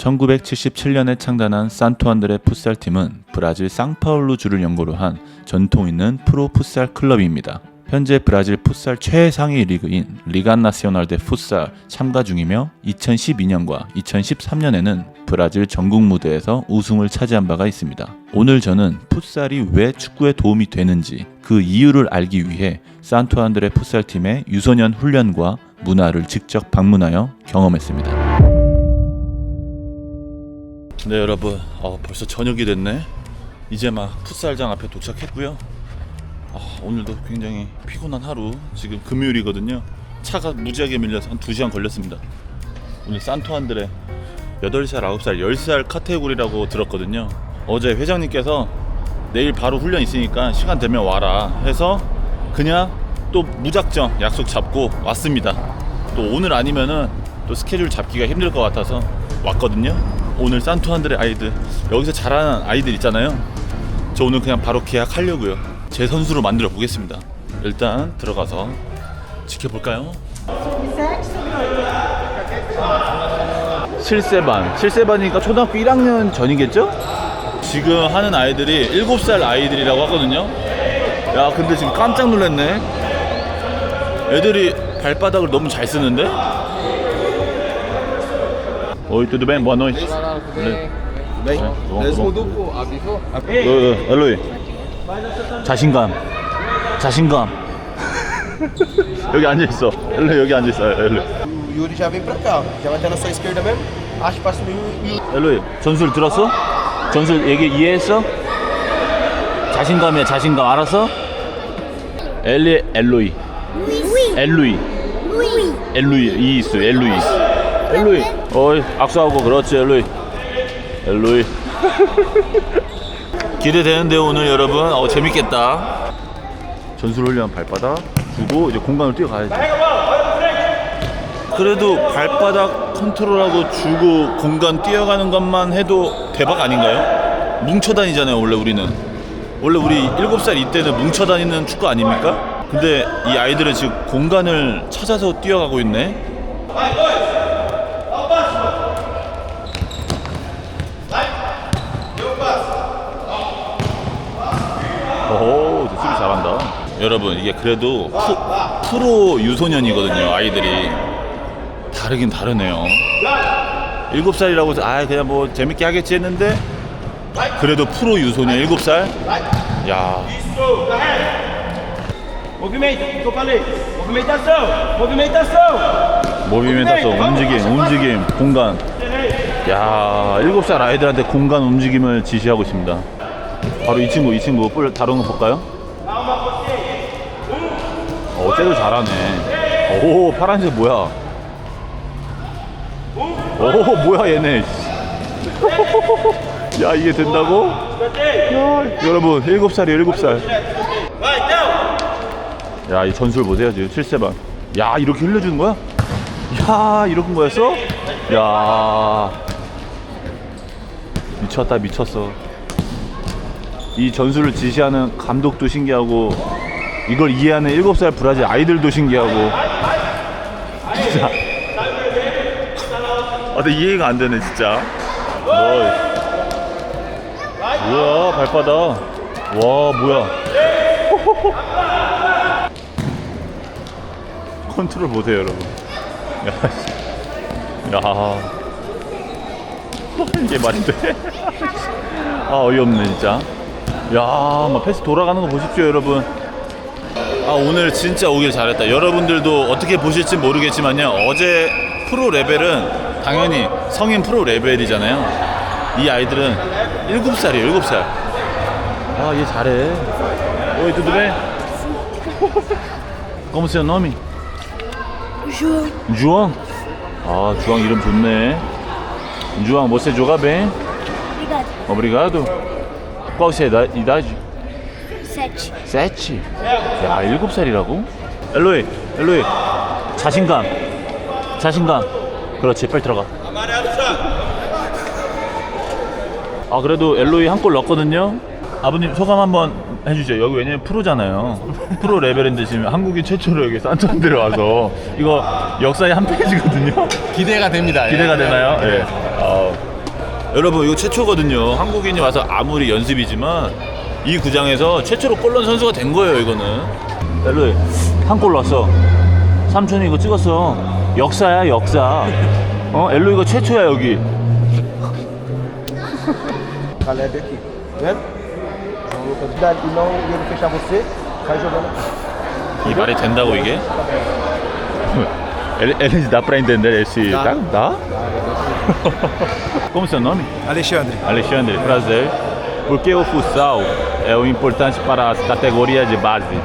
1977년에 창단한 산토안드레 풋살팀은 브라질 상파울루 주를 연고로 한 전통 있는 프로 풋살 클럽입니다. 현재 브라질 풋살 최상위 리그인 리간 나시오날 데 풋살 참가 중이며 2012년과 2013년에는 브라질 전국 무대에서 우승을 차지한 바가 있습니다. 오늘 저는 풋살이 왜 축구에 도움이 되는지 그 이유를 알기 위해 산토안드레 풋살팀의 유소년 훈련과 문화를 직접 방문하여 경험했습니다. 네 여러분. 어, 벌써 저녁이 됐네. 이제 막 풋살장 앞에 도착했고요. 아, 오늘도 굉장히 피곤한 하루. 지금 금요일이거든요. 차가 무지하게 밀려서 한 2시간 걸렸습니다. 오늘 산토안드레 8살, 9살, 10살 카테고리라고 들었거든요. 어제 회장님께서 내일 바로 훈련 있으니까 시간 되면 와라 해서 그냥 또 무작정 약속 잡고 왔습니다. 또 오늘 아니면은 또 스케줄 잡기가 힘들 것 같아서 왔거든요 오늘 산토안드레 아이들 여기서 잘하는 아이들 있잖아요 저 오늘 그냥 바로 계약하려고요 제 선수로 만들어 보겠습니다 일단 들어가서 지켜볼까요? 실세반 실세반이니까 초등학교 1학년 전이겠죠? 지금 하는 아이들이 7살 아이들이라고 하거든요 야 근데 지금 깜짝 놀랐네 애들이 발바닥을 너무 잘 쓰는데? Oi, tudo bem? Boa. 어, 엘로이. 자신감. 자신감. 여기 앉아 있어. 엘로 여기 앉아 있어. 엘로. O Yuri já vem pra cá, já vai estar na sua esquerda mesmo. Acho que passa no Yuri. 엘로이. 전술 들었어? 전술 얘기 이해했어? 자신감이야 자신감 알았어? 엘리 엘로이. 엘로이. 엘로이 이 있어 엘로이. 엘로이. 어이 악수하고 그렇지 엘로이. 엘로이. 기대되는데 오늘 여러분 어 재밌겠다. 전술 훈련 발바닥 주고 이제 공간을 뛰어가야지. 그래도 발바닥 컨트롤하고 주고 공간 뛰어가는 것만 해도 대박 아닌가요? 뭉쳐 다니잖아요 원래 우리는 원래 우리 7살 이때는 뭉쳐 다니는 축구 아닙니까? 근데 이 아이들은 지금 공간을 찾아서 뛰어가고 있네 오, 수비 잘한다. 여러분, 이게 그래도 프, 프로 유소년이거든요, 아이들이. 다르긴 다르네요. 일곱 살이라고 해서, 아, 그냥 뭐 재밌게 하겠지 했는데, 그래도 프로 유소년 일곱 살? 야, Movimento? Movimentação! Movimentação! 모비멘타서 움직임, 움직임, 공간. 야, 일곱 살 아이들한테 공간 움직임을 지시하고 있습니다. 바로 이 친구, 이 친구 뿔 다루는 거 볼까요? 어, 쟤도 잘하네. 오, 파란색 뭐야? 오, 뭐야 얘네. 야, 이게 된다고? 야, 여러분, 일곱 살이에요, 일곱 살. Vai, então! 야, 이 전술 보세요, 지금 7세반. 야, 이렇게 흘려주는 거야? 야, 이런 거였어? 야. 미쳤다, 미쳤어. 이 전술을 지시하는 감독도 신기하고, 이걸 이해하는 7살 브라질 아이들도 신기하고. 진짜. 아, 근데 이해가 안 되네, 진짜. 뭐. 뭐야, 발바닥. 와, 뭐야. 컨트롤 보세요 여러분 야, 씨. 야 이게 말이 돼? 아 어이없네 진짜 야막 패스 돌아가는 거 보십시오 여러분 아 오늘 진짜 오길 잘했다 여러분들도 어떻게 보실지 모르겠지만요 어제 프로 레벨은 당연히 성인 프로 레벨이잖아요 이 아이들은 7살이에요 7살 아 얘 잘해 오이 tudo Como seu nome? João. 아, 주왕 이름 좋네. 주왕, você joga bem? obrigado. Obrigado. Qual sua idade- Sete. Sete. 야, 일곱 살이라고? 엘로이, 엘로이. 자신감. 자신감. 그렇지, 빨리 들어가. 아, 그래도 엘로이 한 골 넣었거든요. 아버님 소감 한번 해주죠. 여기 왜냐면 프로잖아요. 프로 레벨인데 지금 한국인 최초로 여기 산토안드레 와서 이거 역사의 한 페이지거든요. 기대가 됩니다. 기대가 되나요? 예. 아, 여러분 이거 최초거든요. 한국인이 와서 아무리 연습이지만 이 구장에서 최초로 골 넣은 선수가 된 거예요. 이거는. 엘로이 한골 넣었어. 삼촌이 이거 찍었어. 역사야 역사. 어 엘로이가 최초야 여기. Caleb aqui. Tá vendo? João Lucas. Dá- E não e ele fechar você, vai jogando aqui. 이 말이 된다고 이게? Eles dá pra entender esse Dá. tá? Dá? Como seu nome? Alexandre, Alexandre, prazer. Por que o futsal é o importante para as categorias de base?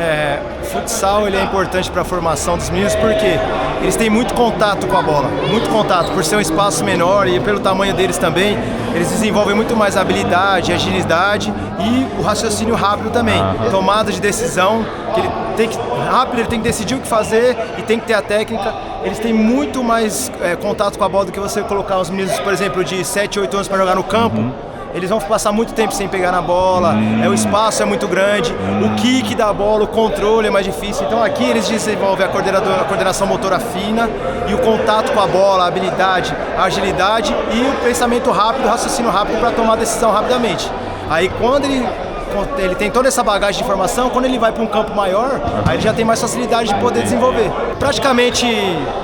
é, o futsal ele é importante para a formação dos meninos porque eles têm muito contato com a bola, muito contato por ser um espaço menor e pelo tamanho deles também, eles desenvolvem muito mais habilidade, agilidade e o raciocínio rápido também, tomada de decisão, que ele tem que rápido ele tem que decidir o que fazer e tem que ter a técnica. Eles têm muito mais é, contato com a bola do que você colocar os meninos, por exemplo, de 7, 8 anos para jogar no campo. Eles vão passar muito tempo sem pegar na bola, é, o espaço é muito grande, o kick da bola, o controle é mais difícil. Então aqui eles desenvolvem a, a coordenação motora fina e o contato com a bola, a habilidade, a agilidade e o pensamento rápido, o raciocínio rápido para tomar decisão rapidamente. Aí quando ele, ele tem toda essa bagagem de informação, quando ele vai para um campo maior, aí ele já tem mais facilidade de poder desenvolver. Praticamente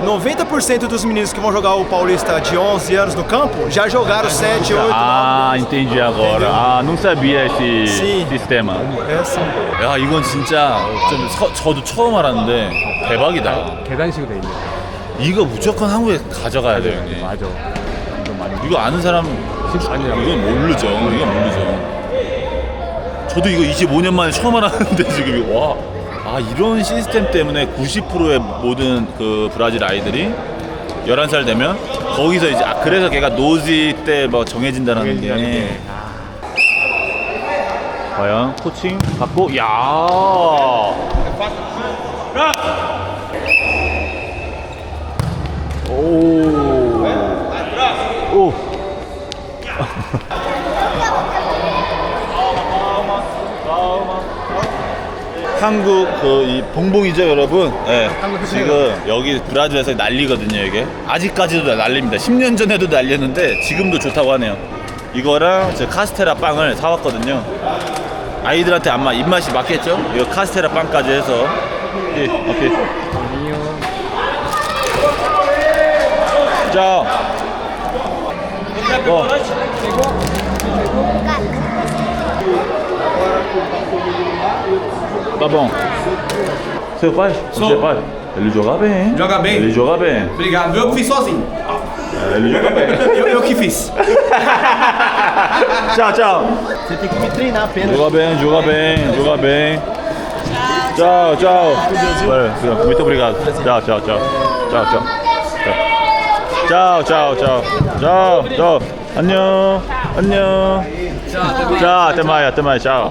90% dos meninos que vão jogar o Paulista de 11 anos no campo já jogaram 7, 8, 9. 아, entendi agora. 아, não sabia esse Sim. sistema. É assim. 야, 이건 진짜 좀 서- 저도 처음 알았는데 대박이다. 계단식으로 돼 있네. 이거 무조건 한국에 가져가야 돼요, 형님. 맞아. 이거 많이. 이거 아는 사람 아니라고. 이건 모르죠. 이건 모르죠. 저도 이거 25년 만에 처음 알았는데 지금 이거 와. 아 이런 시스템 때문에 90%의 모든 그 브라질 아이들이 11살 되면 거기서 이제 아 그래서 걔가 노지 때 뭐 정해진다는 정해진다는 게 게. 과연 코칭 받고 야 오. 오. 한국 그 이 봉봉이죠 여러분. 예. 지금 여기 브라질에서 난리거든요 이게. 아직까지도 난립니다. 10년 전에도 난리였는데 지금도 좋다고 하네요. 이거랑 저 카스테라 빵을 사왔거든요. 아이들한테 아마 입맛이 맞겠죠? 이거 카스테라 빵까지 해서. 예, 오케이. 자. 어. Tá bom. Seu pai? Seu pai? Ele joga bem. hein? Joga bem? Ele joga bem. Obrigado. Eu que fiz sozinho. É, Ele joga bem. Eu, eu que fiz. tchau, tchau. Você tem que me treinar apenas. Joga bem, joga bem, joga bem. Tchau, tchau. Valeu, muito obrigado. Tchau, tchau, tchau. Tchau, tchau. Tchau, tchau, tchau. Tchau, tchau. 안녕. 안녕. 자, 때마야, 때마야, 자.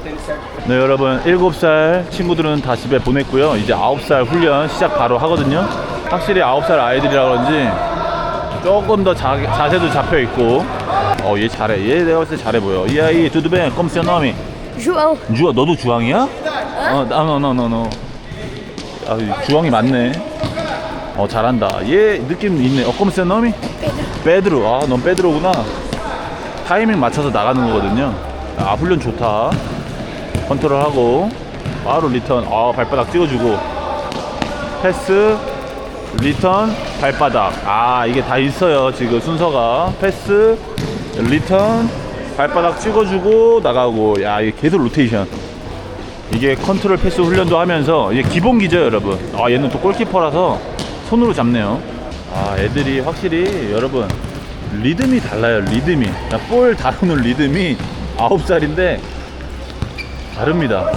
네, 여러분, 7살 친구들은 다 집에 보냈고요. 이제 9살 훈련 시작 바로 하거든요. 확실히 9살 아이들이라 그런지 조금 더 자, 자세도 잡혀 있고. 어, 얘 잘해. 얘 내가 봤을 때 잘해 보여. 이 아이, 두두뱅, 껌세 너미. João. 주아, 너도 주황이야? 어, 나, 너, 너, 너, 너. 아, 주황이 맞네. 어, 잘한다. 얘 느낌 있네. 어, 껌세 너미? 빼드로. 아, 넌 빼드로구나. 타이밍 맞춰서 나가는 거거든요. 아, 훈련 좋다. 컨트롤하고, 바로 리턴. 아, 발바닥 찍어주고. 패스, 리턴, 발바닥. 아, 이게 다 있어요. 지금 순서가. 패스, 리턴, 발바닥 찍어주고, 나가고. 야, 이게 계속 로테이션. 이게 컨트롤 패스 훈련도 하면서 이게 기본기죠 여러분 아 얘는 또 골키퍼라서 손으로 잡네요 아 애들이 확실히 여러분 리듬이 달라요 리듬이. 볼 다루는 리듬이 9살인데 다릅니다.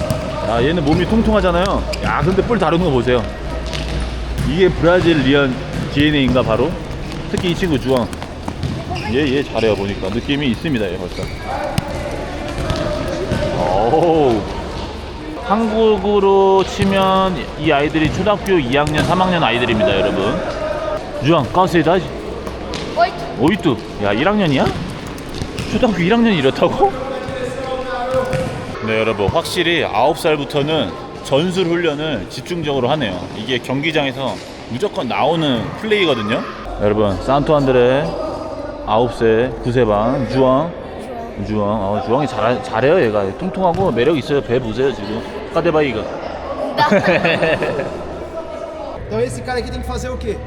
아 얘는 몸이 통통하잖아요. 야 근데 볼 다루는 거 보세요. 이게 브라질 리언 DNA인가 바로? 특히 이 친구 주황. 얘얘 잘해요 보니까. 느낌이 있습니다 얘 벌써. 오 한국으로 치면 이 아이들이 초등학교 2학년, 3학년 아이들입니다, 여러분. 주황, 까세다지. 오이뚜. 야, 1학년이야? 초등학교 1학년이 이렇다고? 네, 여러분. 확실히 9살부터는 전술 훈련을 집중적으로 하네요. 이게 경기장에서 무조건 나오는 플레이거든요. 여러분, 산토 안드레 9세 9세 반 주왕 주왕 어, 주왕이 잘, 잘해요 얘가 통통하고 매력 있어요 배 보세요 지금 까데바이가 Então esse cara aqui tem que fazer o quê?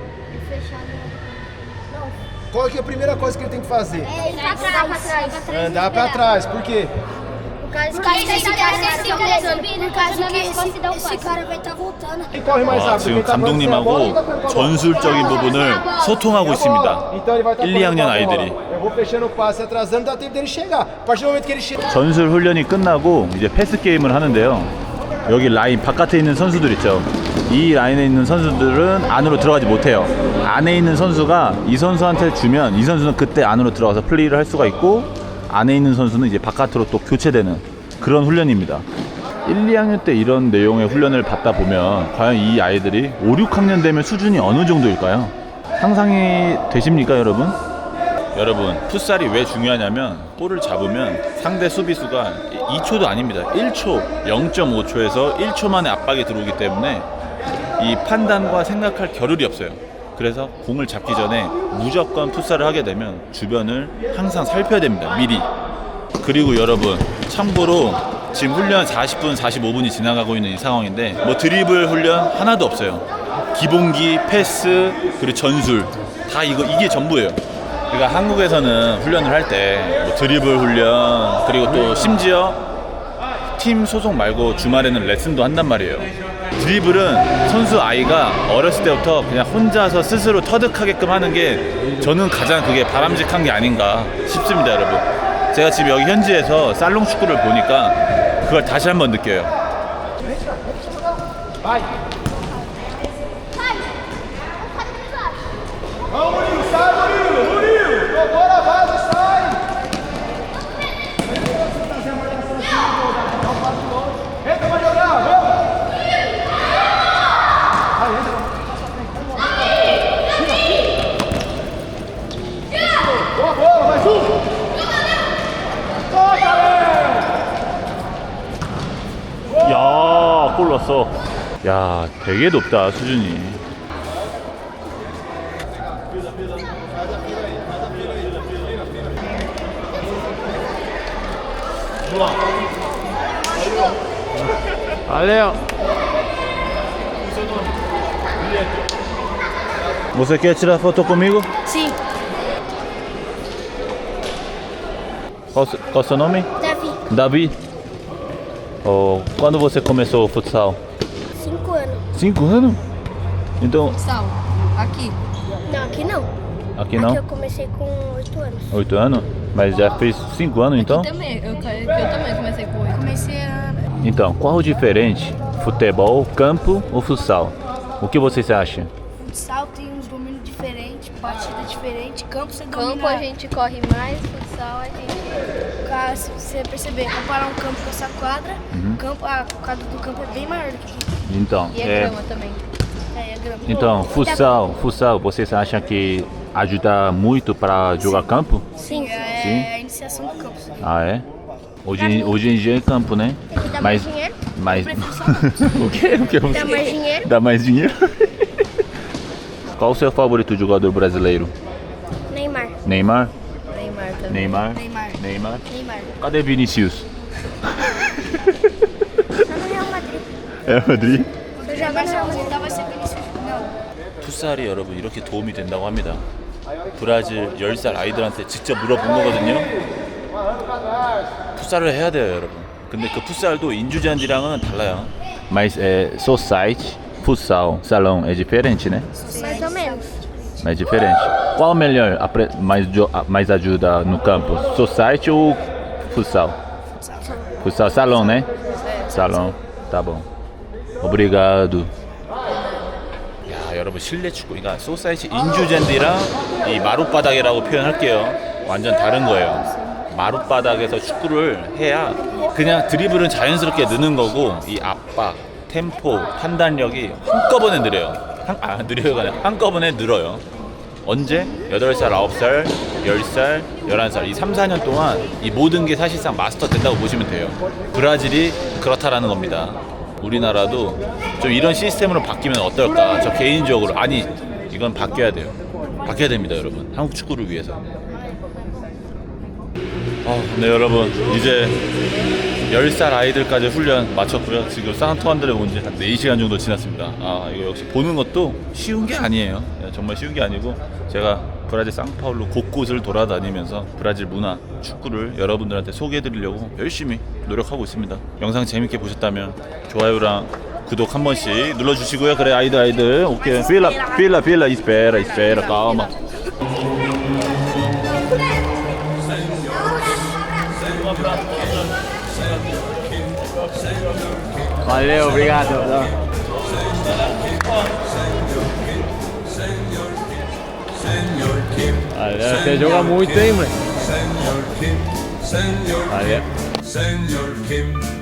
Qual que é a primeira coisa que ele tem que fazer? É, pra trás, pra trás. Andar pra trás, por quê? Por causa que esse cara vai estar voltando. Por causa que esse, cara vai estar voltando. 아, rápido? 지금 감독님하고? 전술적인 부분을 소통하고 있습니다 Então ele vai estar 1, correndo 2학년 com a bola. 아이들이. 전술 훈련이 끝나고 이제 패스 게임을 하는데요. 여기 라인 바깥에 있는 선수들 있죠. 이 라인에 있는 선수들은 안으로 들어가지 못해요. 안에 있는 선수가 이 선수한테 주면 이 선수는 그때 안으로 들어가서 플레이를 할 수가 있고 안에 있는 선수는 이제 바깥으로 또 교체되는 그런 훈련입니다. 1, 2학년 때 이런 내용의 훈련을 받다 보면 과연 이 아이들이 5, 6학년 되면 수준이 어느 정도일까요? 상상이 되십니까, 여러분? 여러분 풋살이 왜 중요하냐면 볼을 잡으면 상대 수비수가 2초도 아닙니다 1초 0.5초에서 1초 만에 압박이 들어오기 때문에 이 판단과 생각할 겨를이 없어요. 그래서 공을 잡기 전에 무조건 풋살을 하게 되면 주변을 항상 살펴야 됩니다 미리. 그리고 여러분 참고로 지금 훈련 40분 45분이 지나가고 있는 이 상황인데 뭐 드리블 훈련 하나도 없어요. 기본기 패스 그리고 전술. 다 이거 이게 전부예요. 그러니까 한국에서는 훈련을 할때 뭐 드리블 훈련 그리고 또 심지어 팀 소속 말고 주말에는 레슨도 한단 말이에요. 드리블은 선수 아이가 어렸을 때부터 그냥 혼자서 스스로 터득하게끔 하는 게 저는 가장 그게 바람직한 게 아닌가 싶습니다, 여러분. 제가 지금 여기 현지에서 살롱 축구를 보니까 그걸 다시 한번 느껴요. Agora 넣었어. 야, 되게 높다, 수준이. Valeu. Você quer tirar foto comigo? Sim. Qual, qual seu nome? Davi, Davi. Oh, quando você começou o futsal? cinco anos. Cinco anos? Então, Sal, aqui. Não, aqui não. aqui Aqui não? eu comecei com oito anos. Oito anos? Mas já fez cinco anos então? Também, eu, eu também comecei com oito. Comecei a. Então, qual o diferente? Futebol, campo ou futsal? O que vocês acham? Futsal batida diferente, campo você Campo a gente corre mais, futsal a gente. Cara, se você perceber, comparar um campo com essa quadra, Uhum. campo, a quadra do campo é bem maior do que aqui. Então, E a é, grama também. É, é grama. então, futsal, futsal, vocês acham que ajuda muito para jogar campo? Sim, é Sim. a iniciação do campo. Ah, é? Hoje, hoje em dia é campo, né? Aqui dá Mas, mais dinheiro, mas... o quê? O que dá mais dinheiro. Dá mais dinheiro? Qual o seu favorito jogador brasileiro? Neymar. Neymar? Neymar também. Neymar? Neymar. Neymar? Neymar. Cadê Vinicius? Tá no Real Madrid. É Madrid? Eu já vai ser, Vinícius. Não. 풋살이 여러분 이렇게 도움이 된다고 합니다. 브라질 10살 아이들한테 직접 물어본 거거든요. 풋살을 해야 돼요, 여러분. 근데 그 풋살도 인주잔디랑은 달라요. Mas é society, futsal, salão é diferente, né? Mais É diferente. Qual melhor, mais, mais ajuda no campo? Society ou futsal? Futsal, salão, né? salão. Tá bom. Obrigado. 야, 여러분 실내 축구, 그러니까 소사이티 인주잔디랑 이 마룻바닥이라고 표현할게요. 완전 다른 거예요. 마룻바닥에서 축구를 해야 그냥 드리블은 자연스럽게 느는 거고 이 압박, 템포, 판단력이 한꺼번에 느려요. 한, 아, 아니라 한꺼번에 늘어요. 언제? 8살, 9살, 10살, 11살 이 3, 4년 동안 이 모든 게 사실상 마스터 된다고 보시면 돼요. 브라질이 그렇다라는 겁니다. 우리나라도 좀 이런 시스템으로 바뀌면 어떨까? 저 개인적으로 아니 이건 바뀌어야 돼요. 바뀌어야 됩니다, 여러분. 한국 축구를 위해서. 네 여러분 이제 10살 아이들까지 훈련 마쳤고요. 지금 산토안드레 온 지 한 4시간 정도 지났습니다. 아 이거 역시 보는 것도 쉬운 게 아니에요. 예, 정말 쉬운 게 아니고 제가 브라질 상파울루 곳곳을 돌아다니면서 브라질 문화, 축구를 여러분들한테 소개해드리려고 열심히 노력하고 있습니다. 영상 재밌게 보셨다면 좋아요랑 구독 한 번씩 눌러주시고요. 그래 아이들 아이들. 오케이. 필라 필라 필라 이스페라 이스페라 까마 Valeu, obrigado. Valeu, você joga muito, hein, mano? Valeu.